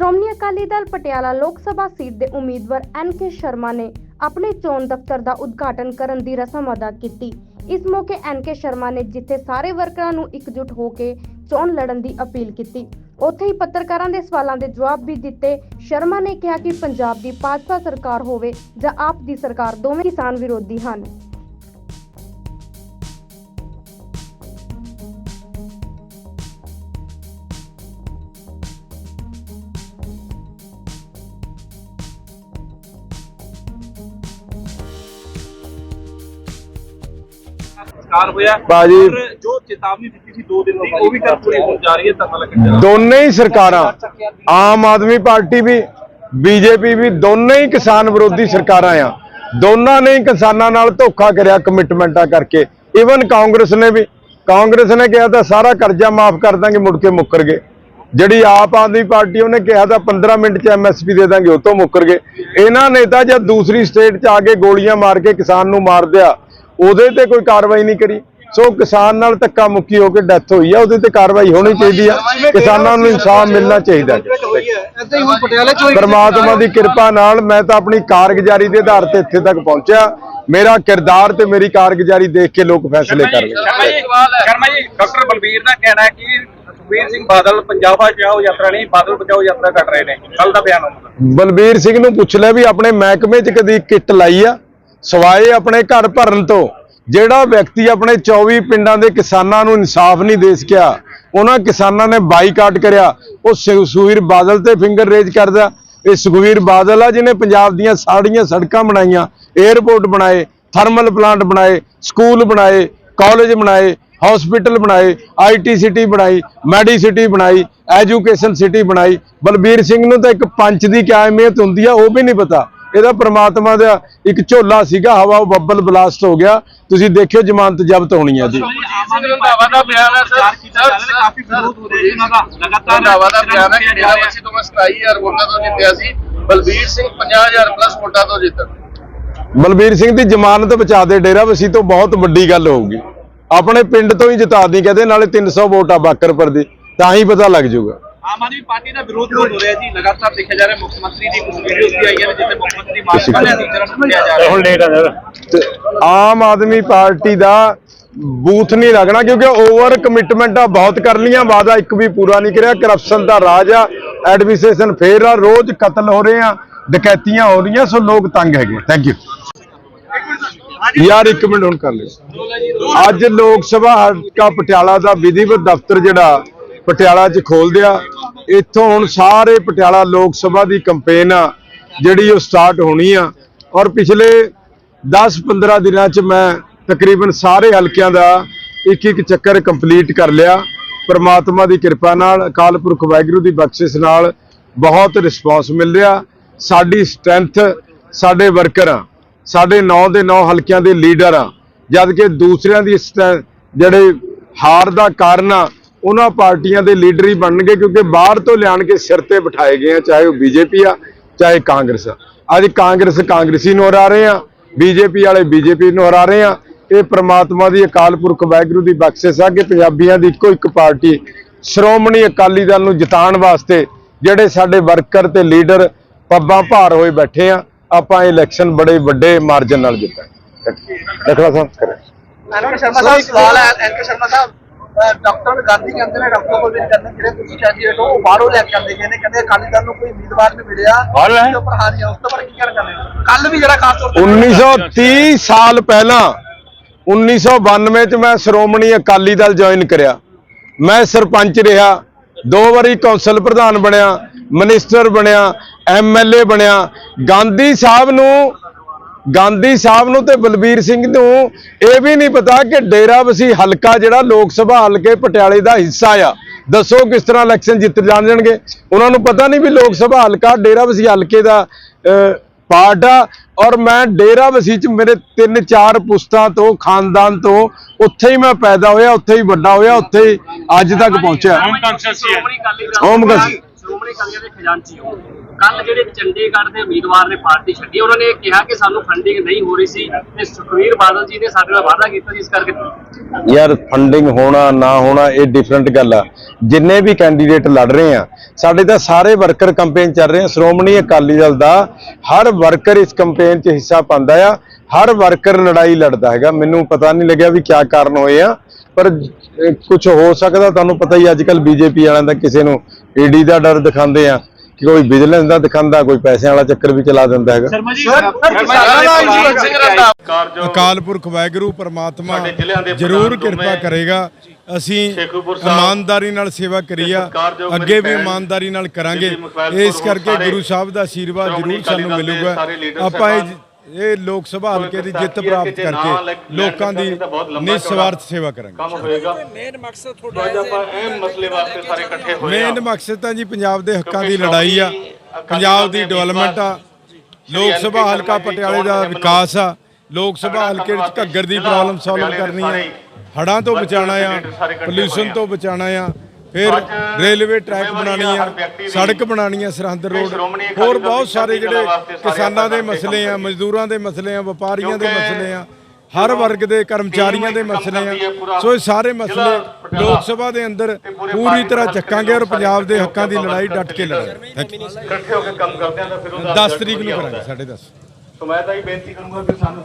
ਸ਼੍ਰੋਮਣੀ ਅਕਾਲੀ ਦਲ ਪਟਿਆਲਾ ਲੋਕ ਸਭਾ ਸੀਟ ਦੇ ਉਮੀਦਵਾਰ ਐਨ ਕੇ ਸ਼ਰਮਾ ਨੇ ਆਪਣੇ ਚੋਣ ਦਫ਼ਤਰ ਦਾ ਉਦਘਾਟਨ ਕਰਨ ਦੀ ਰਸਮ ਅਦਾ ਕੀਤੀ। ਇਸ ਮੌਕੇ ਐਨ ਕੇ ਸ਼ਰਮਾ ਨੇ ਜਿੱਥੇ ਸਾਰੇ ਵਰਕਰਾਂ ਨੂੰ ਇਕਜੁੱਟ ਹੋ ਕੇ ਚੋਣ ਲੜਨ ਦੀ ਅਪੀਲ ਕੀਤੀ, ਉੱਥੇ ਹੀ ਪੱਤਰਕਾਰਾਂ ਦੇ ਸਵਾਲਾਂ ਦੇ ਜਵਾਬ ਵੀ ਦਿੱਤੇ। ਸ਼ਰਮਾ ਨੇ ਕਿਹਾ ਕਿ ਪੰਜਾਬ ਦੀ ਭਾਜਪਾ ਸਰਕਾਰ ਹੋਵੇ ਜਾਂ ਆਪ ਦੀ ਸਰਕਾਰ, ਦੋਵੇਂ ਕਿਸਾਨ ਵਿਰੋਧੀ ਹਨ। ਕਾਰ ਹੋਇਆ। ਬਾਜੀ- ਔਰ ਜੋ ਚੇਤਾਵਨੀ ਦਿੱਤੀ ਸੀ 2 ਦਿਨ ਦੀ ਉਹ ਵੀ ਕੱਲ ਪੂਰੀ ਹੋਣ ਜਾ ਰਹੀ ਹੈ ਧਰਨਾ ਲੱਗਣ ਜਾ ਰਿਹਾ। ਦੋਨੇ ਹੀ ਸਰਕਾਰਾਂ ਆਮ ਆਦਮੀ ਪਾਰਟੀ ਵੀ ਬੀਜੇਪੀ ਵੀ ਦੋਨੇ ਹੀ ਕਿਸਾਨ ਵਿਰੋਧੀ ਸਰਕਾਰਾਂ ਆ। ਦੋਨਾਂ ਨੇ ਕਿਸਾਨਾਂ ਨਾਲ ਧੋਖਾ ਕਰਿਆ ਕਮਿਟਮੈਂਟਾਂ ਕਰਕੇ। ਇਵਨ ਕਾਂਗਰਸ ਨੇ ਵੀ ਕਾਂਗਰਸ ਨੇ ਕਿਹਾ ਤਾਂ ਸਾਰਾ ਕਰਜ਼ਾ ਮਾਫ ਕਰ ਦਾਂਗੇ ਮੁੜ ਕੇ ਮੁੱਕਰ ਗਏ। ਜਿਹੜੀ ਆਪ ਆਦਮੀ ਪਾਰਟੀ ਉਹਨੇ ਕਿਹਾ ਤਾਂ 15 ਮਿੰਟ ਚ ਐਮਐਸਪੀ ਦੇ ਦਾਂਗੇ ਉਹ ਤੋਂ ਮੁੱਕਰ ਗਏ। ਇਹਨਾਂ ਨੇਤਾ ਜਦ ਦੂਸਰੀ ਸਟੇਟ ਚ ਆ ਕੇ ਗੋਲੀਆਂ ਮਾਰ ਕੇ ਕਿਸਾਨ ਨੂੰ ਮਾਰ ਦਿਆ ਉਹਦੇ ਤੇ ਕੋਈ ਕਾਰਵਾਈ ਨਹੀਂ ਕਰੀ। ਸੋ ਕਿਸਾਨ ਨਾਲ ਧੱਕਾ ਮੁੱਕੀ ਹੋ ਕੇ ਡੈਥ ਹੋਈ ਆ ਉਹਦੇ ਤੇ ਕਾਰਵਾਈ ਹੋਣੀ ਚਾਹੀਦੀ ਆ। ਕਿਸਾਨਾਂ ਨੂੰ ਇਨਸਾਫ ਮਿਲਣਾ ਚਾਹੀਦਾ ਪਰਮਾਤਮਾ ਦੀ ਕਿਰਪਾ ਨਾਲ ਮੈਂ ਤਾਂ ਆਪਣੀ ਕਾਰਗੁਜ਼ਾਰੀ ਦੇ ਆਧਾਰ ਤੇ ਇੱਥੇ ਤੱਕ ਪਹੁੰਚਿਆ। ਮੇਰਾ ਕਿਰਦਾਰ ਤੇ ਮੇਰੀ ਕਾਰਗੁਜ਼ਾਰੀ ਦੇਖ ਕੇ ਲੋਕ ਫੈਸਲੇ ਸ਼ਰਮਾ ਜੀ ਸ਼ਰਮਾ ਜੀ ਡਾਕਟਰ ਬਲਬੀਰ ਦਾ ਕਹਿਣਾ ਹੈ ਕਿ ਸੁਖਬੀਰ ਸਿੰਘ ਬਾਦਲ ਪੰਜਾਬ ਬਚਾਓ ਯਾਤਰਾ ਨਹੀਂ ਬਾਦਲ ਬਚਾਓ ਯਾਤਰਾ ਕੱਢ ਰਹੇ ਨੇ। ਕੱਲ ਦਾ ਬਿਆਨ ਬਲਬੀਰ ਸਿੰਘ ਨੂੰ ਪੁੱਛ ਲੈ ਵੀ ਆਪਣੇ ਮਹਿਕਮੇ 'ਚ ਕਦੀ ਕਿੱਟ ਲਾਈ ਆ? ਸਵਾਏ ਆਪਣੇ ਘਰ ਭਰਨ ਤੋਂ। ਜਿਹੜਾ ਵਿਅਕਤੀ ਆਪਣੇ 24 ਪਿੰਡਾਂ ਦੇ ਕਿਸਾਨਾਂ ਨੂੰ ਇਨਸਾਫ ਨਹੀਂ ਦੇ ਸਕਿਆ, ਉਹਨਾਂ ਕਿਸਾਨਾਂ ਨੇ ਬਾਈਕਾਟ ਕਰਿਆ। ਉਹ ਸੁ- ਸੁਖਬੀਰ ਬਾਦਲ ਤੇ ਫਿੰਗਰ ਰੇਜ ਕਰਦਾ। ਇਹ ਸੁਖਬੀਰ ਬਾਦਲ ਆ, ਜਿਹਨੇ ਪੰਜਾਬ ਦੀਆਂ ਸਾੜੀਆਂ ਸੜਕਾਂ ਬਣਾਈਆਂ। 에ਅਰਪੋਰਟ ਬਣਾਏ ਥਰਮਲ ਪਲਾਂਟ ਬਣਾਏ ਸਕੂਲ ਬਣਾਏ ਕਾਲਜ ਬਣਾਏ ਹਸਪੀਟਲ ਬਣਾਏ ਆਈਟੀ ਸਿਟੀ ਬਣਾਈ ਮੈਡੀ ਸਿਟੀ ਬਣਾਈ ਐਜੂਕੇਸ਼ਨ ਸਿਟੀ ਬਣਾਈ। ਬਲਬੀਰ ਸਿੰਘ ਨੂੰ ਤਾਂ ਇੱਕ ਪੰਚ ਦੀ ਕਿਆ ਅਹਿਮੀਅਤ ਹੁੰਦੀ ਆ, ਉਹ ਵੀ ਨਹੀਂ ਪਤਾ। ਇਹਦਾ ਪ੍ਰਮਾਤਮਾ ਦਾ ਇੱਕ ਝੋਲਾ ਸੀਗਾ ਹਵਾ ਉਹ ਬੱਬਲ ਬਲਾਸਟ ਹੋ ਗਿਆ। ਤੁਸੀਂ ਦੇਖਿਓ ਜ਼ਮਾਨਤ ਜ਼ਬਤ ਹੋਣੀ ਆ ਜੀ। ਆਮ ਰੰਧਾਵਾ ਦਾ ਬਿਆਨ ਹੈ ਸਰ। ਕਾਫੀ ਵਿਰੋਧ ਹੋ ਰਿਹਾ ਜੀ ਉਹਨਾਂ ਦਾ। ਲਗਾਤਾਰ ਰੰਧਾਵਾ ਦਾ ਬਿਆਨ ਹੈ ਕਿ ਡੇਰਾ ਵਸੀ ਤੋਂ ਮੈਂ 27000 ਵੋਟਾਂ ਤੋਂ ਜਿੱਤਿਆ ਸੀ ਬਲਬੀਰ ਸਿੰਘ 50000 ਪਲੱਸ ਵੋਟਾਂ ਤੋਂ ਜਿੱਤਣ ਬਲਬੀਰ ਸਿੰਘ ਦੀ ਜ਼ਮਾਨਤ ਬਚਾ ਦੇ ਡੇਰਾ ਵਸੀ ਤੋਂ ਬਹੁਤ ਵੱਡੀ ਗੱਲ ਹੋਊਗੀ। ਆਪਣੇ ਪਿੰਡ ਤੋਂ ਹੀ ਜਿਤਾ ਦੀ ਕਹਿੰਦੇ ਨਾਲੇ 300 ਵੋਟ ਆ ਬਾਕਰਪੁਰ ਦੀ ਤਾਂ ਹੀ ਪਤਾ ਲੱਗ ਜਾਊਗਾ। ਆਮ ਆਦਮੀ ਪਾਰਟੀ ਦਾ ਵਿਰੋਧ ਹੋ ਰਿਹਾ ਜੀ। ਲਗਾਤਾਰ ਦੇਖਿਆ ਜਾ ਰਿਹਾ ਮੁੱਖ ਮੰਤਰੀ ਦੀ ਵੀਡੀਓਜ਼ ਵੀ ਆਈਆਂ ਨੇ ਜਿੱਥੇ ਮੁੱਖ ਮੰਤਰੀ ਮਾਜਪਾ ਨੇ ਟੀਚਰਾਂ ਨੂੰ ਕੁੱਟਿਆ ਜਾ ਰਿਹਾ। ਹੁਣ ਲੇਟ ਤੇ ਆਮ ਆਦਮੀ ਪਾਰਟੀ ਦਾ ਬੂਥ ਨਹੀਂ ਲੱਗਣਾ ਕਿਉਂਕਿ ਓਵਰ ਕਮਿਟਮੈਂਟਾਂ ਬਹੁਤ ਕਰ ਲੀਆਂ ਵਾਦਾ ਇੱਕ ਵੀ ਪੂਰਾ ਨਹੀਂ ਕਰਿਆ। ਕਰਪਸ਼ਨ ਦਾ ਰਾਜ ਆ ਐਡਮਿਨਿਸਟ੍ਰੇਸ਼ਨ ਫੇਰ ਆ ਰੋਜ਼ ਕਤਲ ਹੋ ਰਹੇ ਆ ਡਕੈਤੀਆਂ ਹੋ ਰਹੀਆਂ ਸੋ ਲੋਕ ਤੰਗ ਹੈਗੇ ਥੈਂਕ ਯੂ ਯਾਰ ਇੱਕ ਮਿੰਟ ਹੁਣ ਕਰ ਲਿਓ। ਅੱਜ ਲੋਕ ਸਭਾ ਹਲਕਾ ਪਟਿਆਲਾ ਦਾ ਵਿਧੀਵਤ ਦਫ਼ਤਰ ਜਿਹੜਾ ਪਟਿਆਲਾ 'ਚ ਖੋਲ ਦਿਆ ਇੱਥੋਂ ਹੁਣ ਸਾਰੇ ਪਟਿਆਲਾ ਲੋਕ ਸਭਾ ਦੀ ਕੈਂਪੇਨ ਆ, ਜਿਹੜੀ ਉਹ ਸਟਾਰਟ ਹੋਣੀ ਆ। ਔਰ ਪਿਛਲੇ 10-15 ਦਿਨਾਂ 'ਚ ਮੈਂ ਤਕਰੀਬਨ ਸਾਰੇ ਹਲਕਿਆਂ ਦਾ ਇੱਕ ਇੱਕ ਚੱਕਰ ਕੰਪਲੀਟ ਕਰ ਲਿਆ। ਪਰਮਾਤਮਾ ਦੀ ਕਿਰਪਾ ਨਾਲ, ਅਕਾਲ ਪੁਰਖ ਵਾਹਿਗੁਰੂ ਦੀ ਬਖਸ਼ਿਸ਼ ਨਾਲ ਬਹੁਤ ਰਿਸਪਾਂਸ ਮਿਲ ਰਿਹਾ। ਸਾਡੀ ਸਟਰੈਂਥ ਸਾਡੇ ਵਰਕਰ ਆ, ਸਾਡੇ 9 ਦੇ 9 ਹਲਕਿਆਂ ਦੇ ਲੀਡਰ ਆ। ਜਦ ਕਿ ਦੂਸਰਿਆਂ ਦੀ ਸਟਰੈ- ਜਿਹੜੇ ਹਾਰ ਦਾ ਕਾਰਨ ਆ ਉਹਨਾਂ ਪਾਰਟੀਆਂ ਦੇ ਲੀਡਰ ਹੀ ਬਣਨਗੇ ਕਿਉਂਕਿ ਬਾਹਰ ਤੋਂ ਲਿਆਣ ਕੇ ਸਿਰ ਤੇ ਬਿਠਾਏ ਗਏ ਆ ਚਾਹੇ ਉਹ ਬੀਜੇਪੀ ਆ ਚਾਹੇ ਕਾਂਗਰਸ ਆ। ਅੱਜ ਕਾਂਗਰਸ ਕਾਂਗਰਸੀ ਨੂੰ ਹਰਾ ਰਹੇ ਆ ਬੀਜੇਪੀ ਵਾਲੇ ਬੀਜੇਪੀ ਨੂੰ ਹਰਾ ਰਹੇ ਆ। ਇਹ ਪ੍ਰਮਾਤਮਾ ਦੀ ਅਕਾਲ ਪੁਰਖ ਵਾਹਿਗੁਰੂ ਦੀ ਬਖਸ਼ਿਸ਼ ਆ ਕਿ ਪੰਜਾਬੀਆਂ ਦੀ ਇੱਕੋ ਇੱਕ ਪਾਰਟੀ ਸ਼੍ਰੋਮਣੀ ਅਕਾਲੀ ਦਲ ਨੂੰ ਜਿਤਾਉਣ ਵਾਸਤੇ ਜਿਹੜੇ ਸਾਡੇ ਵਰਕਰ ਤੇ ਲੀਡਰ ਪੱਬਾਂ ਭਾਰ ਹੋਏ ਬੈਠੇ ਆ ਆਪਾਂ ਇਹ ਇਲੈਕਸ਼ਨ ਬੜੇ ਵੱਡੇ ਮਾਰਜਨ ਨਾਲ ਜਿੱਤਾਂਗੇ। ਦੇਖਣਾ ਸਾਹਿਬ ਕਰੇ ਐਨਕੇ ਸ਼ਰਮਾ ਸਾਹਿਬ ਸਵਾਲ ਹੈ N K Sharma sahib doctor Gandhi ਕਹਿੰਦੇ ਨੇ ਡਾਕਟਰ ਕੋਲ ਵੀ ਕਹਿੰਦੇ ਜਿਹੜੇ ਤੁਸੀਂ ਕੈਂਡੀਡੇਟ ਹੋ ਉਹ ਬਾਹਰੋਂ ਲੈ ਕੇ ਆਉਂਦੇ ਗਏ ਨੇ ਕਹਿੰਦੇ ਅਕਾਲੀ ਦਲ ਨੂੰ ਕੋਈ ਉਮੀਦਵਾਰ ਨਹੀਂ ਮਿਲਿਆ। ਉਹਦੇ ਉੱਪਰ ਹਾਰੀ ਆ ਉਸ ਤੋਂ ਬਾਅਦ ਕੀ ਕਹਿਣਾ ਚਾਹੁੰਦੇ ਕੱਲ ਵੀ ਜਿਹੜਾ ਖਾਸ ਤੌਰ ਤੇ 1930 ਸਾਲ ਪਹਿਲਾਂ 1992 ਚ ਮੈਂ ਸ਼੍ਰੋਮਣੀ ਅਕਾਲੀ ਦਲ ਜੁਆਇਨ ਕਰਿਆ। ਮੈਂ ਸਰਪੰਚ ਰਿਹਾ ਦੋ ਵਾਰੀ ਕੌਂਸਲ ਪ੍ਰਧਾਨ ਬਣਿਆ ਮਿਨਿਸਟਰ ਬਣਿਆ ਐਮਐਲਏ ਬਣਿਆ। ਗਾਂਧੀ ਸਾਹਿਬ ਨੂੰ ਗਾਂਧੀ ਸਾਹਿਬ ਨੂੰ ਤੇ ਬਲਬੀਰ ਸਿੰਘ ਨੂੰ ਇਹ ਵੀ ਨਹੀਂ ਪਤਾ ਕਿ ਡੇਰਾ ਵਸੀ ਹਲਕਾ ਜਿਹੜਾ ਲੋਕ ਸਭਾ ਹਲਕੇ ਪਟਿਆਲੇ ਦਾ ਹਿੱਸਾ ਆ। ਦੱਸੋ ਕਿਸ ਤਰ੍ਹਾਂ ਇਲੈਕਸ਼ਨ ਜਿੱਤ ਜਾਣਗੇ? ਉਹਨਾਂ ਨੂੰ ਪਤਾ ਨਹੀਂ ਵੀ ਲੋਕ ਸਭਾ ਹਲਕਾ ਡੇਰਾ ਵਸੀ ਹਲਕੇ ਦਾ ਪਾਰਟ ਆ। ਔਰ ਮੈਂ ਡੇਰਾ ਵਸੀ ਚ ਮੇਰੇ ਤਿੰਨ ਚਾਰ ਪੁਸਤਾਂ ਤੋਂ ਖਾਨਦਾਨ ਤੋਂ ਉੱਥੇ ਹੀ ਮੈਂ ਪੈਦਾ ਹੋਇਆ ਉੱਥੇ ਹੀ ਵੱਡਾ ਹੋਇਆ ਉੱਥੇ ਹੀ ਅੱਜ ਤੱਕ ਪਹੁੰਚਿਆ। ਹੋਮ ਗਸ ਸ਼੍ਰੋਮਣੀ ਅਕਾਲੀ ਦਲ ਦੇ ਖਜ਼ਾਨਚੀ ਹੋ। ਕੱਲ ਜਿਹੜੇ ਚੰਡੀਗੜ੍ਹ ਦੇ ਉਮੀਦਵਾਰ ਨੇ ਪਾਰਟੀ ਛੱਡੀ, ਉਹਨਾਂ ਨੇ ਕਿਹਾ ਕਿ ਸਾਨੂੰ ਫੰਡਿੰਗ ਨਹੀਂ ਹੋ ਰਹੀ ਸੀ ਤੇ ਸੁਖਵੀਰ ਬਾਦਲ ਜੀ ਨੇ ਸਾਡੇ ਨਾਲ ਵਾਅਦਾ ਕੀਤਾ ਸੀ ਇਸ ਕਰਕੇ। ਯਾਰ ਫੰਡਿੰਗ ਹੋਣਾ, ਨਾ ਹੋਣਾ, ਇਹ ਡਿਫਰੈਂਟ ਗੱਲ ਆ। ਜਿੰਨੇ ਵੀ ਕੈਂਡੀਡੇਟ ਲੜ ਰਹੇ ਆ, ਸਾਡੇ ਤਾਂ ਸਾਰੇ ਵਰਕਰ ਕੈਂਪੇਨ ਚੱਲ ਰਹੇ ਆ। ਸ਼੍ਰੋਮਣੀ ਅਕਾਲੀ ਦਲ ਦਾ ਹਰ ਵਰਕਰ ਇਸ ਕੈਂਪੇਨ 'ਚ ਹਿੱਸਾ ਪਾਉਂਦਾ ਆ। ਹਰ ਵਰਕਰ ਲੜਾਈ ਲੜਦਾ ਹੈਗਾ। ਮੈਨੂੰ ਪਤਾ ਨਹੀਂ ਲੱਗਿਆ ਵੀ ਕਿਆ ਕਾਰਨ ਹੋਏ ਆ। ਪਰ ਕੁਝ ਹੋ ਸਕਦਾ, ਤੁਹਾਨੂੰ ਪਤਾ ਹੀ ਅੱਜ ਕੱਲ ਬੀਜੇਪੀ ਵਾਲਿਆਂ ਦਾ ਕਿਸੇ ਨੂੰ ਈਡੀ ਦਾ ਡਰ ਦਿਖਾਉਂਦੇ ਆ। ਕਿ ਕੋਈ ਵਿਜੀਲੈਂਸ ਦਾ ਦਿਖਾਉਂਦਾ ਕੋਈ ਪੈਸਿਆਂ ਵਾਲਾ ਚੱਕਰ ਵੀ ਚਲਾ ਦਿੰਦਾ ਹੈਗਾ। ਅਕਾਲ ਪੁਰਖ ਵਾਹਿਗੁਰੂ ਪ੍ਰਮਾਤਮਾ ਜ਼ਰੂਰ ਕਿਰਪਾ ਕਰੇਗਾ। ਅਸੀਂ ਇਮਾਨਦਾਰੀ ਨਾਲ ਸੇਵਾ ਕਰੀ ਆ। ਅੱਗੇ ਵੀ ਇਮਾਨਦਾਰੀ ਨਾਲ ਕਰਾਂਗੇ। ਇਸ ਕੌਰ ਕਰਕੇ ਗੁਰੂ ਸਾਹਿਬ ਦਾ ਆਸ਼ੀਰਵਾਦ ਜ਼ਰੂਰ ਸਾਨੂੰ ਮਿਲੂਗਾ। ਆਪਾਂ ਇਹ ਇਹ ਲੋਕ ਸਭਾ ਹਲਕੇ ਦੀ ਜਿੱਤ ਪ੍ਰਾਪਤ ਕਰਕੇ ਲੋਕਾਂ ਦੀ ਨਿਸਵਾਰਥ ਸੇਵਾ ਕਰਾਂਗੇ ਕੰਮ ਹੋਏਗਾ। ਮੇਨ ਮਕਸਦ ਤੁਹਾਡਾ ਅੱਜ ਆਪਾਂ ਅਹਿਮ ਮਸਲੇ ਵਾਸਤੇ ਸਾਰੇ ਇਕੱਠੇ ਹੋਏ ਮੇਨ ਮਕਸਦ ਤਾਂ ਜੀ ਪੰਜਾਬ ਦੇ ਹੱਕਾਂ ਦੀ ਲੜਾਈ ਆ। ਪੰਜਾਬ ਦੀ ਡਿਵੈਲਪਮੈਂਟ ਆ। ਲੋਕ ਸਭਾ ਹਲਕਾ ਪਟਿਆਲੇ ਦਾ ਵਿਕਾਸ ਆ। ਲੋਕ ਸਭਾ ਹਲਕੇ ਵਿੱਚ ਘੱਗਰ ਦੀ ਪ੍ਰੋਬਲਮ ਸੋਲਵ ਕਰਨੀ ਆ। ਹੜਾਂ ਤੋਂ ਬਚਾਉਣਾ ਆ। ਪੋਲੂਸ਼ਨ ਤੋਂ ਬਚਾਉਣਾ ਆ। ਫਿਰ ਰੇਲਵੇ ਟਰੈਕ ਬਣਾਉਣੀ ਆ ਸੜਕ ਬਣਾਉਣੀ ਆ ਸਰਹੰਦ ਰੋਡ। ਹੋਰ ਬਹੁਤ ਸਾਰੇ ਜਿਹੜੇ ਕਿਸਾਨਾਂ ਦੇ ਮਸਲੇ ਆ ਮਜ਼ਦੂਰਾਂ ਦੇ ਮਸਲੇ ਆ ਵਪਾਰੀਆਂ ਦੇ ਮਸਲੇ ਆ ਹਰ ਵਰਗ ਦੇ ਕਰਮਚਾਰੀਆਂ ਦੇ ਮਸਲੇ ਆ। ਸੋ ਇਹ ਸਾਰੇ ਮਸਲੇ ਲੋਕ ਸਭਾ ਦੇ ਅੰਦਰ ਪੂਰੀ ਤਰ੍ਹਾਂ ਚੱਕਾਂਗੇ ਔਰ ਪੰਜਾਬ ਦੇ ਹੱਕਾਂ ਦੀ ਲੜਾਈ ਡਟ ਕੇ ਲੜਾਂਗੇ ਇਕੱਠੇ ਹੋ ਕੇ ਕੰਮ ਕਰਦੇ ਆਂ ਤਾਂ ਫਿਰ ਉਹ 10 ਤਰੀਕ ਨੂੰ ਕਰਾਂਗੇ 10:30 ਸੋ ਮੈਂ ਤਾਂ ਇਹ ਬੇਨਤੀ ਕਰੂੰਗਾ ਕਿ ਸਾਨੂੰ